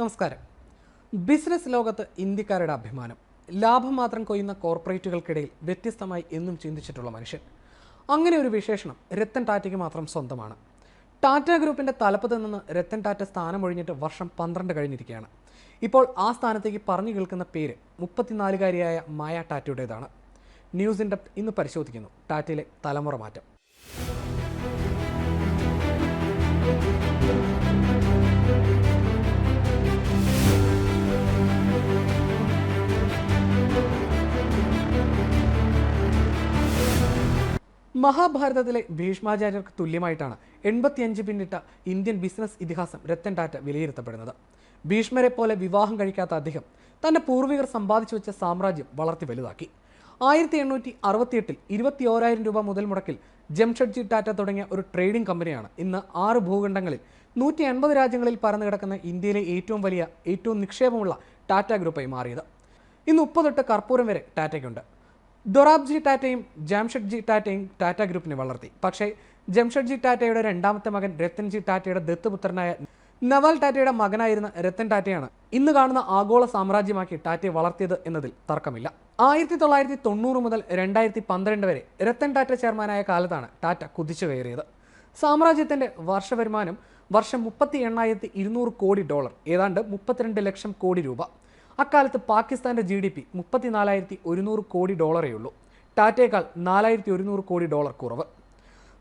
നമസ്കാരം. ബിസിനസ് ലോകത്ത് ഇന്ത്യക്കാരുടെ അഭിമാനം. ലാഭം മാത്രം കൊയ്യുന്ന കോർപ്പറേറ്റുകൾക്കിടയിൽ വ്യത്യസ്തമായി എന്നും ചിന്തിച്ചിട്ടുള്ള മനുഷ്യൻ. അങ്ങനെ ഒരു വിശേഷണം രത്തൻ ടാറ്റയ്ക്ക് മാത്രം സ്വന്തമാണ്. ടാറ്റ ഗ്രൂപ്പിന്റെ തലപ്പത്ത് നിന്ന് രത്തൻ ടാറ്റ സ്ഥാനം സ്ഥാനമൊഴിഞ്ഞിട്ട് വർഷം പന്ത്രണ്ട് കഴിഞ്ഞിരിക്കുകയാണ്. ഇപ്പോൾ ആ സ്ഥാനത്തേക്ക് പറഞ്ഞു കേൾക്കുന്ന പേര് മുപ്പത്തിനാലുകാരിയായ മായ ടാറ്റയുടേതാണ്. ന്യൂസ് ഇൻഡപ്റ്റ് ഇന്ന് പരിശോധിക്കുന്നു. ടാറ്റയിലെ തലമുറ മാറ്റം. മഹാഭാരതത്തിലെ ഭീഷ്മാചാര്യർക്ക് തുല്യമായിട്ടാണ് എൺപത്തിയഞ്ച് പിന്നിട്ട ഇന്ത്യൻ ബിസിനസ് ഇതിഹാസം രത്തൻ ടാറ്റ വിലയിരുത്തപ്പെടുന്നത്. ഭീഷ്മരെ പോലെ വിവാഹം കഴിക്കാത്ത അദ്ദേഹം തന്റെ പൂർവികർ സമ്പാദിച്ചു വെച്ച സാമ്രാജ്യം വളർത്തി വലുതാക്കി. ആയിരത്തി എണ്ണൂറ്റി അറുപത്തിയെട്ടിൽ ഇരുപത്തി ഓരായിരം രൂപ മുതൽ മുടക്കിൽ ജംഷഡ്ജി ടാറ്റ തുടങ്ങിയ ഒരു ട്രേഡിംഗ് കമ്പനിയാണ് ഇന്ന് ആറ് ഭൂഖണ്ഡങ്ങളിൽ നൂറ്റി എൺപത് രാജ്യങ്ങളിൽ പരന്നു കിടക്കുന്ന ഇന്ത്യയിലെ ഏറ്റവും വലിയ ഏറ്റവും നിക്ഷേപമുള്ള ടാറ്റ ഗ്രൂപ്പായി മാറിയത്. ഇന്ന് ഉപ്പ് തൊട്ട് കർപ്പൂരം വരെ ടാറ്റയ്ക്കുണ്ട്. ദൊറാബ്ജി ടാറ്റയും ജംഷഡ്ജി ടാറ്റയും ടാറ്റ ഗ്രൂപ്പിനെ വളർത്തി. പക്ഷേ ജംഷഡ്ജി ടാറ്റയുടെ രണ്ടാമത്തെ മകൻ രത്തൻജി ടാറ്റയുടെ ദത്തുപുത്രനായ നവാൽ ടാറ്റയുടെ മകനായിരുന്ന രത്തൻ ടാറ്റയാണ് ഇന്ന് കാണുന്ന ആഗോള സാമ്രാജ്യമാക്കി ടാറ്റയെ വളർത്തിയത് എന്നതിൽ തർക്കമില്ല. ആയിരത്തി തൊള്ളായിരത്തി തൊണ്ണൂറ് മുതൽ രണ്ടായിരത്തി പന്ത്രണ്ട് വരെ രത്തൻ ടാറ്റ ചെയർമാനായ കാലത്താണ് ടാറ്റ കുതിച്ചു കയറിയത്. സാമ്രാജ്യത്തിന്റെ വർഷവരുമാനം വർഷം മുപ്പത്തി എണ്ണായിരത്തി ഇരുന്നൂറ് കോടി ഡോളർ ഏതാണ്ട് മുപ്പത്തിരണ്ട് ലക്ഷം കോടി രൂപ. അക്കാലത്ത് പാകിസ്ഥാന്റെ ജി ഡി പി മുപ്പത്തിനാലായിരത്തി ഒരുന്നൂറ് കോടി ഡോളറേ ഉള്ളൂ. ടാറ്റയേക്കാൾ നാലായിരത്തി ഒരുന്നൂറ് കോടി ഡോളർ കുറവ്.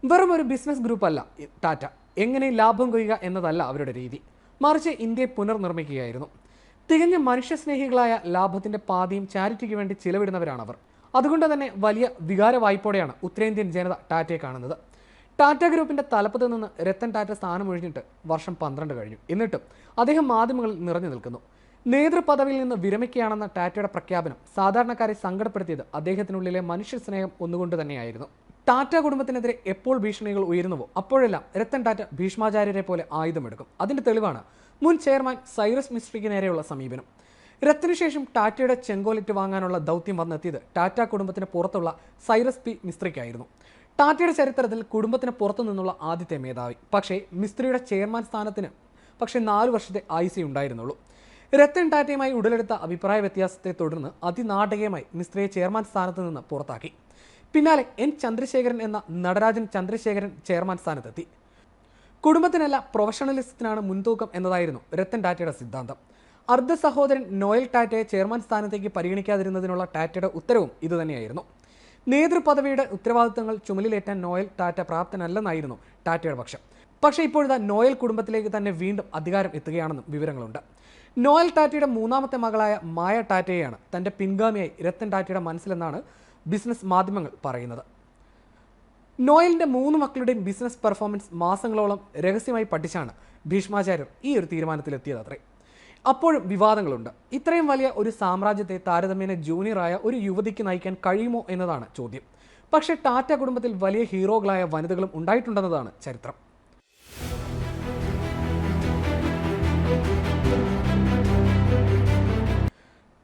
വെറും ഒരു ബിസിനസ് ഗ്രൂപ്പ് അല്ല ടാറ്റ. എങ്ങനെ ലാഭം കൊയ്യുക എന്നതല്ല അവരുടെ രീതി. മറിച്ച് ഇന്ത്യയെ പുനർനിർമ്മിക്കുകയായിരുന്നു. തികഞ്ഞ മനുഷ്യസ്നേഹികളായ ലാഭത്തിന്റെ പാതിയും ചാരിറ്റിക്ക് വേണ്ടി ചിലവിടുന്നവരാണ് അവർ അതുകൊണ്ട് തന്നെ വലിയ വികാര വായ്പോടെയാണ് ഉത്തരേന്ത്യൻ ജനത ടാറ്റയെ കാണുന്നത്. ടാറ്റ ഗ്രൂപ്പിന്റെ തലപ്പത്ത് നിന്ന് രത്തൻ ടാറ്റ സ്ഥാനം സ്ഥാനമൊഴിഞ്ഞിട്ട് വർഷം പന്ത്രണ്ട് കഴിഞ്ഞു. എന്നിട്ടും അദ്ദേഹം മാധ്യമങ്ങളിൽ നിറഞ്ഞു നിൽക്കുന്നു. നേതൃപദവിയിൽ നിന്ന് വിരമിക്കുകയാണെന്ന ടാറ്റയുടെ പ്രഖ്യാപനം സാധാരണക്കാരെ സങ്കടപ്പെടുത്തിയത് അദ്ദേഹത്തിനുള്ളിലെ മനുഷ്യസ്നേഹം ഒന്നുകൊണ്ട് തന്നെയായിരുന്നു. ടാറ്റ കുടുംബത്തിനെതിരെ എപ്പോൾ ഭീഷണികൾ ഉയരുന്നുവോ അപ്പോഴെല്ലാം രത്തൻ ടാറ്റ ഭീഷ്മാചാര്യരെ പോലെ ആയുധമെടുക്കും. അതിന്റെ തെളിവാണ് മുൻ ചെയർമാൻ സൈറസ് മിസ്ട്രിക്ക് നേരെയുള്ള സമീപനം. രത്തിനുശേഷം ടാറ്റയുടെ ചെങ്കോലിറ്റ് വാങ്ങാനുള്ള ദൗത്യം വന്നെത്തിയത് ടാറ്റ കുടുംബത്തിന് പുറത്തുള്ള സൈറസ് പി മിസ്ത്രിക്കായിരുന്നു. ടാറ്റയുടെ ചരിത്രത്തിൽ കുടുംബത്തിന് പുറത്തു നിന്നുള്ള ആദ്യത്തെ മേധാവി. പക്ഷേ മിസ്ത്രിയുടെ ചെയർമാൻ സ്ഥാനത്തിന് പക്ഷേ നാല് വർഷത്തെ ആയുസേ ഉണ്ടായിരുന്നുള്ളൂ. രത്തൻ ടാറ്റയുമായി ഉടലെടുത്ത അഭിപ്രായ വ്യത്യാസത്തെ തുടർന്ന് അതിനാടകീയമായി മിസ്ത്രിയെ ചെയർമാൻ സ്ഥാനത്ത് നിന്ന് പുറത്താക്കി. പിന്നാലെ എൻ ചന്ദ്രശേഖരൻ എന്ന നടരാജൻ ചന്ദ്രശേഖരൻ ചെയർമാൻ സ്ഥാനത്തെത്തി. കുടുംബത്തിനല്ല പ്രൊഫഷണലിസത്തിനാണ് മുൻതൂക്കം എന്നതായിരുന്നു രത്തൻ ടാറ്റയുടെ സിദ്ധാന്തം. അർദ്ധ സഹോദരൻ നോയൽ ടാറ്റയെ ചെയർമാൻ സ്ഥാനത്തേക്ക് പരിഗണിക്കാതിരുന്നതിനുള്ള ടാറ്റയുടെ ഉത്തരവും ഇതുതന്നെയായിരുന്നു. നേതൃപദവിയുടെ ഉത്തരവാദിത്തങ്ങൾ ചുമലിലേറ്റാൻ നോയൽ ടാറ്റ പ്രാപ്തനല്ലെന്നായിരുന്നു ടാറ്റയുടെ പക്ഷം. പക്ഷേ ഇപ്പോഴത്തെ നോയൽ കുടുംബത്തിലേക്ക് തന്നെ വീണ്ടും അധികാരം എത്തുകയാണെന്നും വിവരങ്ങളുണ്ട്. നോയൽ ടാറ്റയുടെ മൂന്നാമത്തെ മകളായ മായ ടാറ്റയെയാണ് തന്റെ പിൻഗാമിയായി രത്തൻ ടാറ്റയുടെ മനസ്സിലെന്നാണ് ബിസിനസ് മാധ്യമങ്ങൾ പറയുന്നത്. നോയലിന്റെ മൂന്ന് മക്കളുടെയും ബിസിനസ് പെർഫോമൻസ് മാസങ്ങളോളം രഹസ്യമായി പഠിച്ചാണ് ഭീഷ്മാചാര്യർ ഈ ഒരു തീരുമാനത്തിലെത്തിയത് അത്രേ. അപ്പോഴും വിവാദങ്ങളുണ്ട്. ഇത്രയും വലിയ ഒരു സാമ്രാജ്യത്തെ താരതമ്യേന ജൂനിയറായ ഒരു യുവതിക്ക് നയിക്കാൻ കഴിയുമോ എന്നതാണ് ചോദ്യം. പക്ഷേ ടാറ്റ കുടുംബത്തിൽ വലിയ ഹീറോകളായ വനിതകളും ഉണ്ടായിട്ടുണ്ടെന്നതാണ് ചരിത്രം.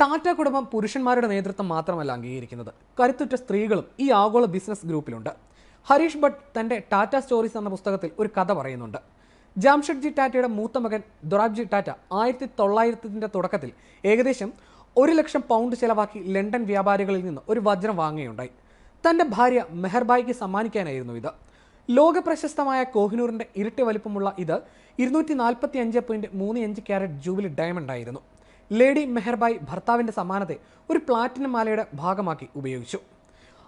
ടാറ്റ കുടുംബം പുരുഷന്മാരുടെ നേതൃത്വം മാത്രമല്ല അംഗീകരിക്കുന്നത്. കരുത്തുറ്റ സ്ത്രീകളും ഈ ആഗോള ബിസിനസ് ഗ്രൂപ്പിലുണ്ട്. ഹരീഷ് ഭട്ട് തന്റെ ടാറ്റ സ്റ്റോറീസ് എന്ന പുസ്തകത്തിൽ ഒരു കഥ പറയുന്നുണ്ട്. ജാംഷഡ്ജി ടാറ്റയുടെ മൂത്ത മകൻ ദൊറാബ്ജി ടാറ്റ ആയിരത്തി തൊള്ളായിരത്തിന്റെ തുടക്കത്തിൽ ഏകദേശം ഒരു ലക്ഷം പൗണ്ട് ചെലവാക്കി ലണ്ടൻ വ്യാപാരികളിൽ നിന്ന് ഒരു വജ്രം വാങ്ങുകയുണ്ടായി. തന്റെ ഭാര്യ മെഹർബായിക്ക് സമ്മാനിക്കാനായിരുന്നു ഇത്. ലോക പ്രശസ്തമായ കോഹിനൂറിന്റെ ഇരട്ടി വലിപ്പമുള്ള ഇത് ഇരുന്നൂറ്റി നാൽപ്പത്തി അഞ്ച് പോയിന്റ് മൂന്ന് അഞ്ച് ക്യാരറ്റ് ജൂബിലി ഡയമണ്ട് ആയിരുന്നു. ലേഡി മെഹർബായ് ഭർത്താവിന്റെ സമ്മാനത്തെ ഒരു പ്ലാറ്റിനം മാലയുടെ ഭാഗമാക്കി ഉപയോഗിച്ചു.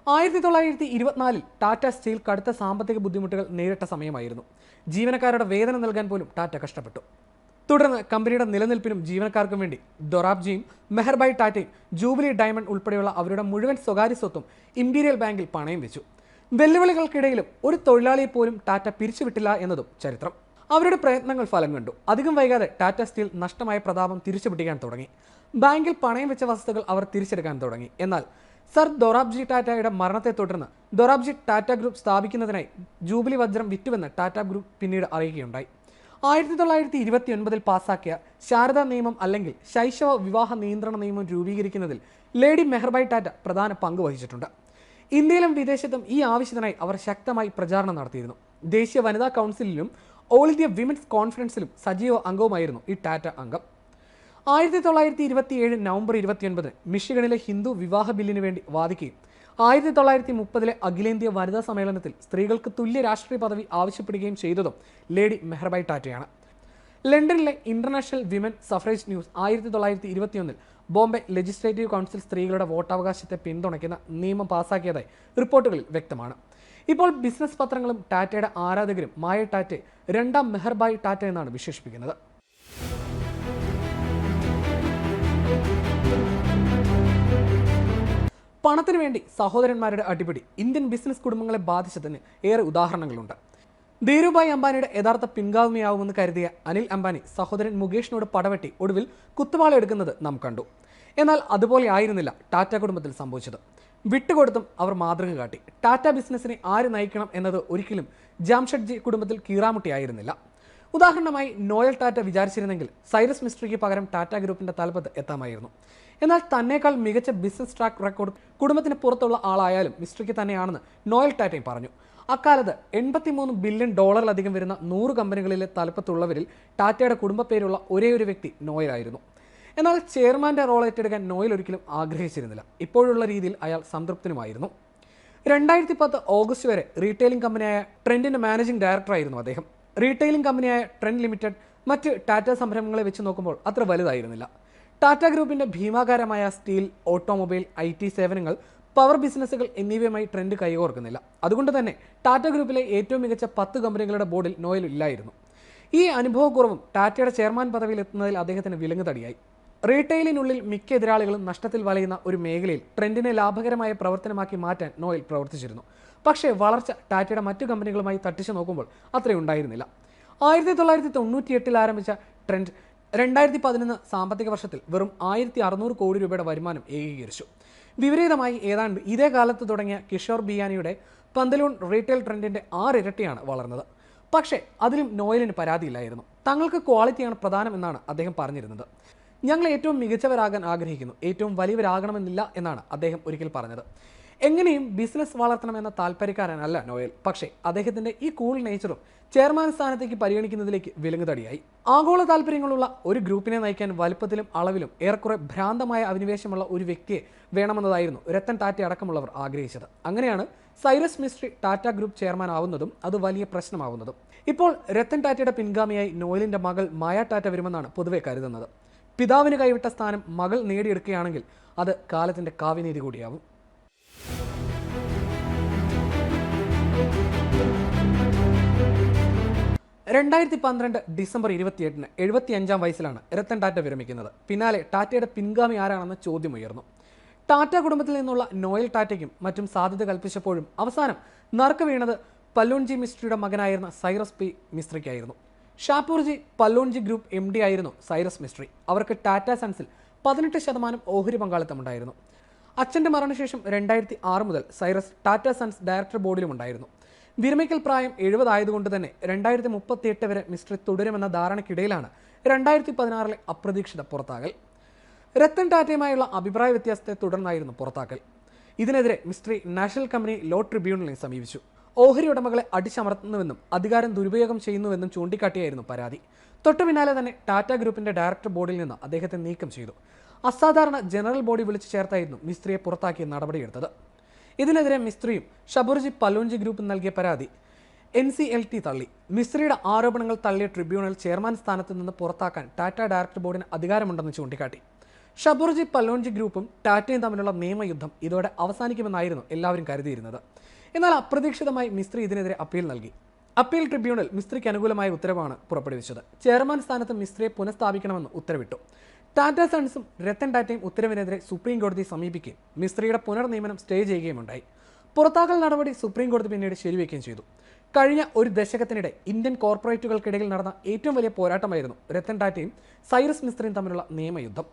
ആയിരത്തി തൊള്ളായിരത്തി ഇരുപത്തിനാലിൽ ടാറ്റ സ്റ്റീൽ കടുത്ത സാമ്പത്തിക ബുദ്ധിമുട്ടുകൾ നേരിട്ട സമയമായിരുന്നു. ജീവനക്കാരുടെ വേതനം നൽകാൻ പോലും ടാറ്റ കഷ്ടപ്പെട്ടു. തുടർന്ന് കമ്പനിയുടെ നിലനിൽപ്പിനും ജീവനക്കാർക്കും വേണ്ടി ദൊറാബ്ജിയും മെഹർബായ് ടാറ്റയും ജൂബിലി ഡയമണ്ട് ഉൾപ്പെടെയുള്ള അവരുടെ മുഴുവൻ സ്വകാര്യ സ്വത്തും ഇമ്പീരിയൽ ബാങ്കിൽ പണയം വെച്ചു. വെല്ലുവിളികൾക്കിടയിലും ഒരു തൊഴിലാളിയെ പോലും ടാറ്റ പിരിച്ചുവിട്ടില്ല എന്നതും ചരിത്രം. അവരുടെ പ്രയത്നങ്ങൾ ഫലം കണ്ടു. അധികം വൈകാതെ ടാറ്റ സ്റ്റീൽ നഷ്ടമായ പ്രതാപം തിരിച്ചുപിടിക്കാൻ തുടങ്ങി. ബാങ്കിൽ പണയം വെച്ച വസ്തുക്കൾ അവർ തിരിച്ചെടുക്കാൻ തുടങ്ങി. എന്നാൽ സർ ദൊറാബ്ജി ടാറ്റയുടെ മരണത്തെ തുടർന്ന് ദൊറാബ്ജി ടാറ്റ ഗ്രൂപ്പ് സ്ഥാപിക്കുന്നതിനായി ജൂബിലി വജ്രം വിറ്റുവെന്ന് ടാറ്റ ഗ്രൂപ്പ് പിന്നീട് അറിയുകയുണ്ടായി ആയിരത്തി തൊള്ളായിരത്തി ഇരുപത്തി ഒൻപതിൽ പാസാക്കിയ ശാരദാ നിയമം അല്ലെങ്കിൽ ശൈശവ വിവാഹ നിയന്ത്രണ നിയമം രൂപീകരിക്കുന്നതിൽ ലേഡി മെഹർബായ് ടാറ്റ പ്രധാന പങ്ക് വഹിച്ചിട്ടുണ്ട്. ഇന്ത്യയിലും വിദേശത്തും ഈ ആവശ്യത്തിനായി അവർ ശക്തമായി പ്രചാരണം നടത്തിയിരുന്നു. ദേശീയ വനിതാ കൗൺസിലിലും ഓൾ ഇന്ത്യ വിമൻസ് കോൺഫറൻസിലും സജീവ അംഗവുമായിരുന്നു ഈ ടാറ്റ അംഗം. ആയിരത്തി തൊള്ളായിരത്തി ഇരുപത്തിയേഴ് നവംബർ ഇരുപത്തിയൊൻപതിന് മിഷിഗണിലെ ഹിന്ദു വിവാഹ ബില്ലിന് വേണ്ടി വാദിക്കുകയും ആയിരത്തി തൊള്ളായിരത്തി മുപ്പതിലെ അഖിലേന്ത്യാ വനിതാ സമ്മേളനത്തിൽ സ്ത്രീകൾക്ക് തുല്യ രാഷ്ട്രീയ പദവി ആവശ്യപ്പെടുകയും ചെയ്തതും ലേഡി മെഹർബായ് ടാറ്റയാണ്. ലണ്ടനിലെ ഇന്റർനാഷണൽ വിമൻ സഫറേജ് ന്യൂസ് ആയിരത്തി തൊള്ളായിരത്തി ഇരുപത്തിയൊന്നിൽ ബോംബെ ലെജിസ്ലേറ്റീവ് കൗൺസിൽ സ്ത്രീകളുടെ വോട്ടവകാശത്തെ പിന്തുണയ്ക്കുന്ന നിയമം പാസാക്കിയതായി റിപ്പോർട്ടുകളിൽ വ്യക്തമാണ്. ഇപ്പോൾ ബിസിനസ് പത്രങ്ങളും ടാറ്റയുടെ ആരാധകരും മായ ടാറ്റെ രണ്ടാം മെഹർബായ് ടാറ്റ എന്നാണ് വിശേഷിപ്പിക്കുന്നത്. പണത്തിനു വേണ്ടി സഹോദരന്മാരുടെ അടിപിടി ഇന്ത്യൻ ബിസിനസ് കുടുംബങ്ങളെ ബാധിച്ചതിന് ഏറെ ഉദാഹരണങ്ങളുണ്ട്. ധീരുഭായ് അംബാനിയുടെ യഥാർത്ഥ പിൻഗാമിയാവുമെന്ന് കരുതിയ അനിൽ അംബാനി സഹോദരൻ മുകേഷിനോട് പടവെട്ടി ഒടുവിൽ കുത്തുവാളെടുക്കുന്നത് നാം കണ്ടു. എന്നാൽ അതുപോലെ ആയിരുന്നില്ല ടാറ്റ കുടുംബത്തിൽ സംഭവിച്ചത്. വിട്ടുകൊടുത്തും അവർ മാതൃക കാട്ടി. ടാറ്റ ബിസിനസ്സിനെ ആര് നയിക്കണം എന്നത് ഒരിക്കലും ജാംഷഡ്ജി കുടുംബത്തിൽ കീറാമുട്ടിയായിരുന്നില്ല ഉദാഹരണമായി നോയൽ ടാറ്റ വിചാരിച്ചിരുന്നെങ്കിൽ സൈറസ് മിസ്ട്രിക്ക് പകരം ടാറ്റ ഗ്രൂപ്പിന്റെ തലപ്പത്ത് എത്താമായിരുന്നു. എന്നാൽ തന്നേക്കാൾ മികച്ച ബിസിനസ് ട്രാക്ക് റെക്കോർഡ് കുടുംബത്തിന് പുറത്തുള്ള ആളായാലും മിസ്ട്രിക്ക് തന്നെയാണെന്ന് നോയൽ ടാറ്റയും പറഞ്ഞു. അക്കാലത്ത് എൺപത്തിമൂന്ന് ബില്യൺ ഡോളറിലധികം വരുന്ന നൂറ് കമ്പനികളിലെ തലപ്പത്തുള്ളവരിൽ ടാറ്റയുടെ കുടുംബ പേരുള്ള ഒരേ ഒരു വ്യക്തി നോയലായിരുന്നു എന്നാൽ ചെയർമാന്റെ റോൾ ഏറ്റെടുക്കാൻ നോയൽ ഒരിക്കലും ആഗ്രഹിച്ചിരുന്നില്ല. ഇപ്പോഴുള്ള രീതിയിൽ അയാൾ സംതൃപ്തനുമായിരുന്നു. രണ്ടായിരത്തി പത്ത് ഓഗസ്റ്റ് വരെ റീറ്റെയിലിംഗ് കമ്പനിയായ ട്രെൻഡിന്റെ മാനേജിംഗ് ഡയറക്ടറായിരുന്നു അദ്ദേഹം. റീറ്റെയിലിംഗ് കമ്പനിയായ ട്രെൻഡ് ലിമിറ്റഡ് മറ്റ് ടാറ്റ സംരംഭങ്ങളെ വെച്ച് നോക്കുമ്പോൾ അത്ര വലുതായിരുന്നില്ല. ടാറ്റ ഗ്രൂപ്പിന്റെ ഭീമാകാരമായ സ്റ്റീൽ ഓട്ടോമൊബൈൽ ഐ ടി സേവനങ്ങൾ പവർ ബിസിനസ്സുകൾ എന്നിവയുമായി ട്രെൻഡ് കൈകോർക്കുന്നില്ല. അതുകൊണ്ട് തന്നെ ടാറ്റ ഗ്രൂപ്പിലെ ഏറ്റവും മികച്ച പത്ത് കമ്പനികളുടെ ബോർഡിൽ നോയൽ ഇല്ലായിരുന്നു. ഈ അനുഭവക്കുറവും ടാറ്റയുടെ ചെയർമാൻ പദവിയിൽ എത്തുന്നതിൽ അദ്ദേഹത്തിന് വിലങ്ങുതടിയായി റീറ്റെയിലിനുള്ളിൽ മിക്ക എതിരാളികളും നഷ്ടത്തിൽ വലയുന്ന ഒരു മേഖലയിൽ ട്രെൻഡിനെ ലാഭകരമായ പ്രവർത്തനമാക്കി മാറ്റാൻ നോയൽ പ്രവർത്തിച്ചിരുന്നു. പക്ഷേ വളർച്ച ടാറ്റയുടെ മറ്റു കമ്പനികളുമായി തട്ടിച്ചു നോക്കുമ്പോൾ അത്രയുണ്ടായിരുന്നില്ല ആയിരത്തി തൊള്ളായിരത്തി തൊണ്ണൂറ്റിയെട്ടിൽ ആരംഭിച്ച ട്രെൻഡ് രണ്ടായിരത്തി പതിനൊന്ന് സാമ്പത്തിക വർഷത്തിൽ വെറും ആയിരത്തി അറുന്നൂറ് കോടി രൂപയുടെ വരുമാനം ഏകീകരിച്ചു. വിപരീതമായി ഏതാണ്ട് ഇതേ കാലത്ത് തുടങ്ങിയ കിഷോർ ബിയാനിയുടെ പന്തലൂൺ റീറ്റെയിൽ ട്രെൻഡിന്റെ ആറിരട്ടിയാണ് വളർന്നത്. പക്ഷേ അതിലും നോയലിന് പരാതിയില്ലായിരുന്നു. തങ്ങൾക്ക് ക്വാളിറ്റിയാണ് പ്രധാനം എന്നാണ് അദ്ദേഹം പറഞ്ഞിരുന്നത്. ഞങ്ങൾ ഏറ്റവും മികച്ചവരാകാൻ ആഗ്രഹിക്കുന്നു. ഏറ്റവും വലിയവരാകണമെന്നില്ല എന്നാണ് അദ്ദേഹം ഒരിക്കൽ പറഞ്ഞത്. എങ്ങനെയും ബിസിനസ് വളർത്തണമെന്ന താല്പര്യക്കാരനല്ല നോയൽ. പക്ഷേ അദ്ദേഹത്തിന്റെ ഈ കൂൾ നേച്ചറും ചെയർമാൻ സ്ഥാനത്തേക്ക് പരിഗണിക്കുന്നതിലേക്ക് വിലങ്ങുതടിയായി. ആഗോള താല്പര്യങ്ങളുള്ള ഒരു ഗ്രൂപ്പിനെ നയിക്കാൻ വലുപ്പത്തിലും അളവിലും ഏറെക്കുറെ ഭ്രാന്തമായ അഭിനിവേശമുള്ള ഒരു വ്യക്തിയെ വേണമെന്നതായിരുന്നു രത്തൻ ടാറ്റ അടക്കമുള്ളവർ ആഗ്രഹിച്ചത്. അങ്ങനെയാണ് Cyrus Mistry Tata group chairman ആവുന്നതും അത് വലിയ പ്രശ്നമാവുന്നതും. ഇപ്പോൾ രത്തൻ ടാറ്റയുടെ പിൻഗാമിയായി നോയലിന്റെ മകൾ മായ ടാറ്റ വരുമെന്നാണ് പൊതുവെ കരുതുന്നത്. പിതാവിന് കൈവിട്ട സ്ഥാനം മകൾ നേടിയെടുക്കുകയാണെങ്കിൽ അത് കാലത്തിന്റെ കാവ്യനീതി കൂടിയാവും. രണ്ടായിരത്തി പന്ത്രണ്ട് ഡിസംബർ ഇരുപത്തിയെട്ടിന് എഴുപത്തിയഞ്ചാം വയസ്സിലാണ് രത്തൻ ടാറ്റ വിരമിക്കുന്നത്. പിന്നാലെ ടാറ്റയുടെ പിൻഗാമി ആരാണെന്ന ചോദ്യമുയർന്നു. ടാറ്റ കുടുംബത്തിൽ നിന്നുള്ള നോയൽ ടാറ്റയ്ക്കും മറ്റും സാധ്യത കൽപ്പിച്ചപ്പോഴും അവസാനം നറുക്ക് വീണത് പല്ലോൺജി മിസ്ട്രിയുടെ മകനായിരുന്ന Cyrus P മിസ്ട്രിക്കായിരുന്നു Shapoorji Pallonji group M D ആയിരുന്നു സൈറസ് മിസ്ട്രി. അവർക്ക് ടാറ്റ സൺസിൽ പതിനെട്ട് ശതമാനം ഓഹരി പങ്കാളിത്തമുണ്ടായിരുന്നു. അച്ഛന്റെ മരണശേഷം രണ്ടായിരത്തി ആറ് മുതൽ സൈറസ് ടാറ്റ സൺസ് ഡയറക്ടർ ബോർഡിലും ഉണ്ടായിരുന്നു. വിരമിക്കൽ പ്രായം എഴുപതായതുകൊണ്ട് തന്നെ രണ്ടായിരത്തി മുപ്പത്തിയെട്ട് വരെ മിസ്ട്രി തുടരുമെന്ന ധാരണയ്ക്കിടയിലാണ് രണ്ടായിരത്തി പതിനാറിലെ അപ്രതീക്ഷിത പുറത്താകൽ. രത്തൻ ടാറ്റയുമായുള്ള അഭിപ്രായ വ്യത്യാസത്തെ തുടർന്നായിരുന്നു പുറത്താക്കൽ. ഇതിനെതിരെ മിസ്ട്രി നാഷണൽ കമ്പനി ലോ ട്രിബ്യൂണലിനെ സമീപിച്ചു. ഓഹരി ഉടമകളെ അടിച്ചമർത്തുന്നുവെന്നും അധികാരം ദുരുപയോഗം ചെയ്യുന്നുവെന്നും ചൂണ്ടിക്കാട്ടിയായിരുന്നു പരാതി. തൊട്ടു പിന്നാലെ തന്നെ ടാറ്റ ഗ്രൂപ്പിന്റെ ഡയറക്ടർ ബോർഡിൽ നിന്ന് അദ്ദേഹത്തെ നീക്കം ചെയ്തു. അസാധാരണ ജനറൽ ബോഡി വിളിച്ചു ചേർത്തായിരുന്നു മിസ്ത്രിയെ പുറത്താക്കിയ നടപടിയെടുത്തത്. ഇതിനെതിരെ മിസ്ത്രിയും ഷബുർജി പലോഞ്ചി ഗ്രൂപ്പും നൽകിയ പരാതി. എൻ സി എൽ ടി തള്ളി. മിസ്ത്രിയുടെ ആരോപണങ്ങൾ തള്ളിയ ട്രിബ്യൂണൽ ചെയർമാൻ സ്ഥാനത്ത് നിന്ന് പുറത്താക്കാൻ ടാറ്റ ഡയറക്ടർ ബോർഡിന് അധികാരമുണ്ടെന്ന് ചൂണ്ടിക്കാട്ടി. ഷബുർജി പല്ലോൺജി ഗ്രൂപ്പും ടാറ്റയും തമ്മിലുള്ള നിയമയുദ്ധം ഇതോടെ അവസാനിക്കുമെന്നായിരുന്നു എല്ലാവരും കരുതിയിരുന്നത്. എന്നാൽ അപ്രതീക്ഷിതമായി മിസ്ത്രി ഇതിനെതിരെ അപ്പീൽ നൽകി. അപ്പീൽ ട്രിബ്യൂണൽ മിസ്ത്രിക്ക് അനുകൂലമായ ഉത്തരവാണ് പുറപ്പെടുവിച്ചത്. ചെയർമാൻ സ്ഥാനത്ത് മിസ്ത്രിയെ പുനഃസ്ഥാപിക്കണമെന്ന് ഉത്തരവിട്ടു. ടാറ്റ സൺസും രത്തൻ ടാറ്റയും ഉത്തരവിനെതിരെ സുപ്രീം കോടതിയെ സമീപിക്കുകയും മിസ്ത്രിയുടെ പുനർനിയമനം സ്റ്റേ ചെയ്യുകയുമുണ്ടായി. പുറത്താക്കൽ നടപടി സുപ്രീം കോടതി പിന്നീട് ശരിവെക്കുകയും ചെയ്തു. കഴിഞ്ഞ ഒരു ദശകത്തിനിടെ ഇന്ത്യൻ കോർപ്പറേറ്റുകൾക്കിടയിൽ നടന്ന ഏറ്റവും വലിയ പോരാട്ടമായിരുന്നു രത്തൻ ടാറ്റയും സൈറസ് മിസ്ത്രിയും തമ്മിലുള്ള നിയമയുദ്ധം.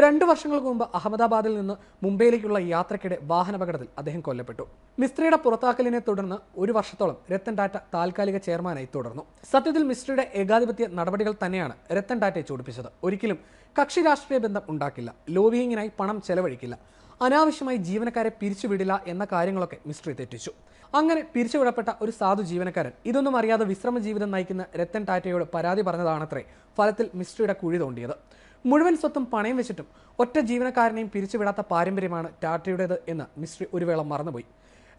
രണ്ടു വർഷങ്ങൾക്ക് മുമ്പ് അഹമ്മദാബാദിൽ നിന്ന് മുംബൈയിലേക്കുള്ള യാത്രക്കിടെ വാഹനപകടത്തിൽ അദ്ദേഹം കൊല്ലപ്പെട്ടു. മിസ്ത്രിയുടെ പുറത്താക്കലിനെ തുടർന്ന് ഒരു വർഷത്തോളം രത്തൻ ടാറ്റ താൽക്കാലിക ചെയർമാനായി തുടർന്നു. സത്യത്തിൽ മിസ്ത്രിയുടെ ഏകാധിപത്യ നടപടികൾ തന്നെയാണ് രത്തൻ ടാറ്റയെ ചൂടിപ്പിച്ചത്. ഒരിക്കലും കക്ഷി രാഷ്ട്രീയ ബന്ധം ഉണ്ടാക്കില്ല. ലോബിയിങ്ങിനായി പണം ചെലവഴിക്കില്ല. അനാവശ്യമായി ജീവനക്കാരെ പിരിച്ചുവിടില്ല എന്ന കാര്യങ്ങളൊക്കെ മിസ്ട്രി തെറ്റിച്ചു. അങ്ങനെ പിരിച്ചുവിടപ്പെട്ട ഒരു സാധു ജീവനക്കാരൻ ഇതൊന്നും അറിയാതെ വിശ്രമ ജീവിതം നയിക്കുന്ന രത്തൻ ടാറ്റയോട് പരാതി പറഞ്ഞതാണത്രേ ഫലത്തിൽ മിസ്ട്രിയുടെ കുഴി തോണ്ടിയത്. മുഴുവൻ സ്വത്തും പണയം വെച്ചിട്ടും ഒറ്റ ജീവനക്കാരനെയും പിരിച്ചുവിടാത്ത പാരമ്പര്യമാണ് ടാറ്റയുടേത് എന്ന് മിസ്ട്രി ഒരു വേള മറന്നുപോയി.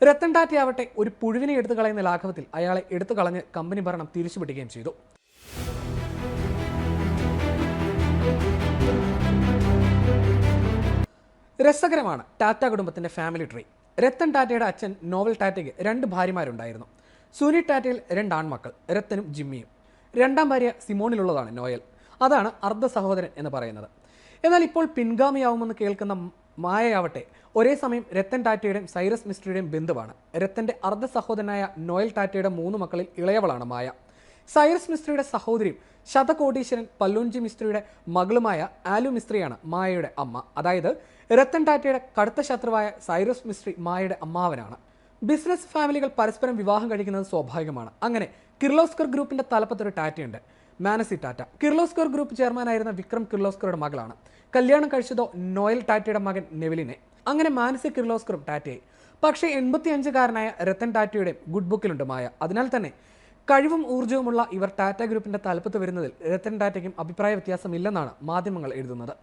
രത്തൻ ടാറ്റയാവട്ടെ ഒരു പുഴുവിനെ എടുത്തു കളയുന്ന ലാഘവത്തിൽ അയാളെ എടുത്തു കളഞ്ഞ് കമ്പനി ഭരണം തിരിച്ചുപിടിക്കുകയും ചെയ്തു. രസകരമാണ് ടാറ്റ കുടുംബത്തിന്റെ ഫാമിലി ട്രീ. രത്തൻ ടാറ്റയുടെ അച്ഛൻ നോവൽ ടാറ്റയ്ക്ക് രണ്ട് ഭാര്യമാരുണ്ടായിരുന്നു. സുനി ടാറ്റയിൽ രണ്ട് ആൺമക്കൾ രത്തനും ജിമ്മിയും. രണ്ടാം ഭാര്യ സിമോണിലുള്ളതാണ് നോയൽ. അതാണ് അർദ്ധ സഹോദരൻ എന്ന് പറയുന്നത്. എന്നാൽ ഇപ്പോൾ പിൻഗാമിയാവുമെന്ന് കേൾക്കുന്ന മായയാവട്ടെ ഒരേ സമയം രത്തൻ ടാറ്റയുടെയും സൈറസ് മിസ്ട്രിയുടെയും ബന്ധുവാണ്. രത്തന്റെ അർദ്ധ സഹോദരനായ നോയൽ ടാറ്റയുടെ മൂന്ന് മക്കളിൽ ഇളയവളാണ് മായ. സൈറസ് മിസ്ത്രിയുടെ സഹോദരിയും ശതകോടീശ്വരൻ പല്ലൂഞ്ചി മിസ്ത്രിയുടെ മകളുമായ ആലു മിസ്ത്രിയാണ് മായയുടെ അമ്മ. അതായത് രത്തൻ ടാറ്റയുടെ കടുത്ത ശത്രുവായ സൈറസ് മിസ്ത്രി മായയുടെ അമ്മാവനാണ്. ബിസിനസ് ഫാമിലികൾ പരസ്പരം വിവാഹം കഴിക്കുന്നത് സ്വാഭാവികമാണ്. അങ്ങനെ കിർലോസ്കർ ഗ്രൂപ്പിന്റെ തലപ്പത്തൊരു ടാറ്റയുണ്ട്. മാനസി ടാറ്റ. കിർലോസ്കർ ഗ്രൂപ്പ് ചെയർമാനായിരുന്ന വിക്രം കിർലോസ്കറുടെ മകളാണ്. കല്യാണം കഴിച്ചതോ നോയൽ ടാറ്റയുടെ മകൻ നെവിലിനെ. അങ്ങനെ മാനസി കിർലോസ്കറും ടാറ്റയായി പക്ഷേ എൺപത്തിയഞ്ചുകാരനായ രത്തൻ ടാറ്റയുടെ ഗുഡ് ബുക്കിലുണ്ട് മായ. അതിനാൽ തന്നെ കഴിവും ഊർജവുമുള്ള ഇവർ ടാറ്റ ഗ്രൂപ്പിന്റെ തലപ്പത്ത് വരുന്നതിൽ രത്തൻ ടാറ്റയ്ക്കും അഭിപ്രായ വ്യത്യാസമില്ലെന്നാണ് മാധ്യമങ്ങൾ എഴുതുന്നത്.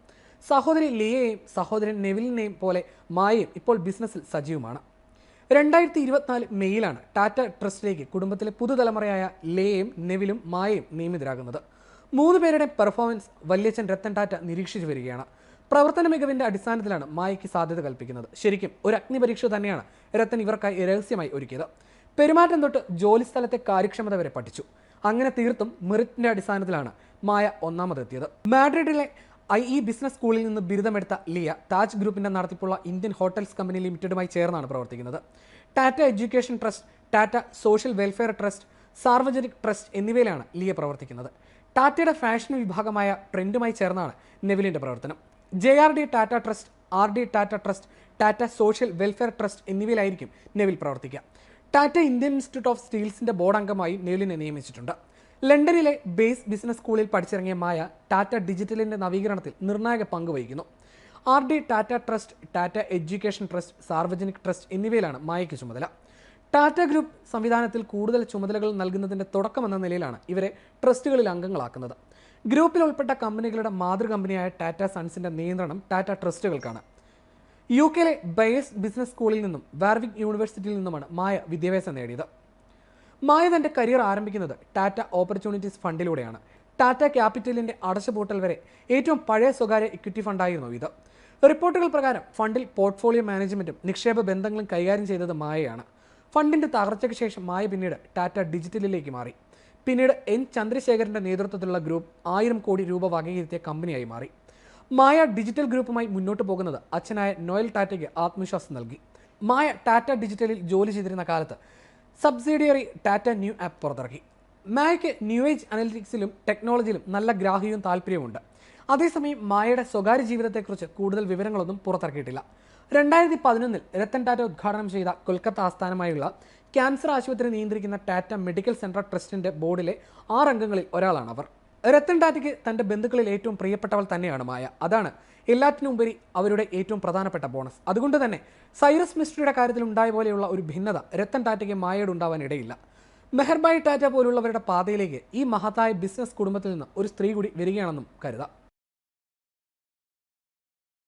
സഹോദരി ലിയയെയും സഹോദരൻ നെവിലിനെയും പോലെ മായയും ഇപ്പോൾ ബിസിനസ്സിൽ സജീവമാണ്. രണ്ടായിരത്തി ഇരുപത്തിനാല് മെയ്യിലാണ് ടാറ്റ ട്രസ്റ്റിലേക്ക് കുടുംബത്തിലെ പുതുതലമുറയായ ലേയും നെവിലും മായയും നിയമിതരാകുന്നത്. മൂന്ന് പേരുടെ പെർഫോമൻസ് വല്യച്ഛൻ രത്തൻ ടാറ്റ നിരീക്ഷിച്ചു വരികയാണ്. പ്രവർത്തന മികവിന്റെ അടിസ്ഥാനത്തിലാണ് മായയ്ക്ക് സാധ്യത കൽപ്പിക്കുന്നത്. ശരിക്കും ഒരു അഗ്നിപരീക്ഷ തന്നെയാണ് രത്തൻ ഇവർക്കായി രഹസ്യമായി ഒരുക്കിയത്. പെരുമാറ്റം തൊട്ട് ജോലിസ്ഥലത്തെ കാര്യക്ഷമത വരെ പഠിച്ചു. അങ്ങനെ തീർത്തും മെറിറ്റിന്റെ അടിസ്ഥാനത്തിലാണ് മായ ഒന്നാമതെത്തിയത്. മാഡ്രിഡിലെ ഐ ഇ ബിസിനസ് സ്കൂളിൽ നിന്ന് ബിരുദമെടുത്ത ലിയ താജ് ഗ്രൂപ്പിന്റെ നടത്തിപ്പുള്ള ഇന്ത്യൻ ഹോട്ടൽസ് കമ്പനി ലിമിറ്റഡുമായി ചേർന്നാണ് പ്രവർത്തിക്കുന്നത്. Tata education trust Tata social welfare trust Sarvajanik trust എന്നിവയിലാണ് ലിയ പ്രവർത്തിക്കുന്നത്. ടാറ്റയുടെ ഫാഷൻ വിഭാഗമായ ട്രെൻഡുമായി ചേർന്നാണ് നെവിലിന്റെ പ്രവർത്തനം. J R D Tata trust R D Tata trust Tata social welfare trust എന്നിവയിലായിരിക്കും Neville പ്രവർത്തിക്കുക. ടാറ്റ ഇന്ത്യൻ ഇൻസ്റ്റിറ്റ്യൂട്ട് ഓഫ് സ്റ്റീൽസിന്റെ ബോർഡ് അംഗമായി നെവിലിനെ നിയമിച്ചിട്ടുണ്ട്. ലണ്ടനിലെ ബേസ് ബിസിനസ് സ്കൂളിൽ പഠിച്ചിറങ്ങിയ മായ ടാറ്റ ഡിജിറ്റലിന്റെ നവീകരണത്തിൽ നിർണായക പങ്ക് വഹിക്കുന്നു. R D Tata trust Tata education trust Sarvajanik trust എന്നിവയിലാണ് മായയ്ക്ക് ചുമതല. ടാറ്റ ഗ്രൂപ്പ് സംവിധാനത്തിൽ കൂടുതൽ ചുമതലകൾ നൽകുന്നതിന്റെ തുടക്കമെന്ന നിലയിലാണ് ഇവരെ ട്രസ്റ്റുകളിൽ അംഗങ്ങളാക്കുന്നത്. ഗ്രൂപ്പിൽ ഉൾപ്പെട്ട കമ്പനികളുടെ മാതൃകമ്പനിയായ ടാറ്റ സൺസിന്റെ നിയന്ത്രണം ടാറ്റ ട്രസ്റ്റുകൾക്കാണ്. യു കെയിലെ ബയേഴ്സ് ബിസിനസ് സ്കൂളിൽ നിന്നും വാർവിക് യൂണിവേഴ്സിറ്റിയിൽ നിന്നുമാണ് മായ വിദ്യാഭ്യാസം നേടിയത്. മായ തന്റെ കരിയർ ആരംഭിക്കുന്നത് ടാറ്റ ഓപ്പർച്യൂണിറ്റീസ് ഫണ്ടിലൂടെയാണ്. ടാറ്റ ക്യാപിറ്റലിന്റെ അടച്ചുപൂട്ടൽ വരെ ഏറ്റവും പഴയ സ്വകാര്യ ഇക്വിറ്റി ഫണ്ടായിരുന്നു ഇത്. റിപ്പോർട്ടുകൾ പ്രകാരം ഫണ്ടിൽ പോർട്ട്ഫോളിയോ മാനേജ്മെന്റും നിക്ഷേപ ബന്ധങ്ങളും കൈകാര്യം ചെയ്തത് മായയാണ്. ഫണ്ടിന്റെ തകർച്ചയ്ക്ക് ശേഷം മായ പിന്നീട് ടാറ്റ ഡിജിറ്റലിലേക്ക് മാറി. പിന്നീട് എൻ ചന്ദ്രശേഖരന്റെ നേതൃത്വത്തിലുള്ള ഗ്രൂപ്പ് ആയിരം കോടി രൂപ വകയിരുത്തിയ കമ്പനിയായി മാറി. മായ ഡിജിറ്റൽ ഗ്രൂപ്പുമായി മുന്നോട്ട് പോകുന്നത് അച്ഛനായ നോയൽ ടാറ്റയ്ക്ക് ആത്മവിശ്വാസം നൽകി. മായ ടാറ്റ ഡിജിറ്റലിൽ ജോലി ചെയ്തിരുന്ന കാലത്ത് സബ്സിഡിയറി ടാറ്റ ന്യൂ ആപ്പ് പുറത്തിറക്കി. മായയ്ക്ക് ന്യൂ ഏജ് അനലിറ്റിക്സിലും ടെക്നോളജിയിലും നല്ല ഗ്രാഹ്യവും താല്പര്യവുമുണ്ട്. അതേസമയം മായയുടെ സ്വകാര്യ ജീവിതത്തെക്കുറിച്ച് കൂടുതൽ വിവരങ്ങളൊന്നും പുറത്തിറക്കിയിട്ടില്ല. രണ്ടായിരത്തി പതിനൊന്നിൽ രത്തൻ ടാറ്റ ഉദ്ഘാടനം ചെയ്ത കൊൽക്കത്ത ആസ്ഥാനമായുള്ള ക്യാൻസർ ആശുപത്രി നിയന്ത്രിക്കുന്ന ടാറ്റ മെഡിക്കൽ സെൻട്രൽ ട്രസ്റ്റിന്റെ ബോർഡിലെ ആറ് അംഗങ്ങളിൽ ഒരാളാണ് അവർ രത്തൻ ടാറ്റയ്ക്ക് തന്റെ ബന്ധുക്കളിൽ ഏറ്റവും പ്രിയപ്പെട്ടവൾ തന്നെയാണ് മായ. അതാണ് എല്ലാറ്റിനും ഉപരി അവരുടെ ഏറ്റവും പ്രധാനപ്പെട്ട ബോണസ്. അതുകൊണ്ട് തന്നെ സൈറസ് മിസ്ട്രിയുടെ കാര്യത്തിൽ ഉണ്ടായ പോലെയുള്ള ഒരു ഭിന്നത രത്തൻ ടാറ്റയ്ക്ക് മായയോട് ഉണ്ടാവാൻ ഇടയില്ല. മെഹർബായി ടാറ്റ പോലുള്ളവരുടെ പാതയിലേക്ക് ഈ മഹത്തായ ബിസിനസ് കുടുംബത്തിൽ നിന്ന് ഒരു സ്ത്രീ കൂടി വരികയാണെന്നും കരുതാം.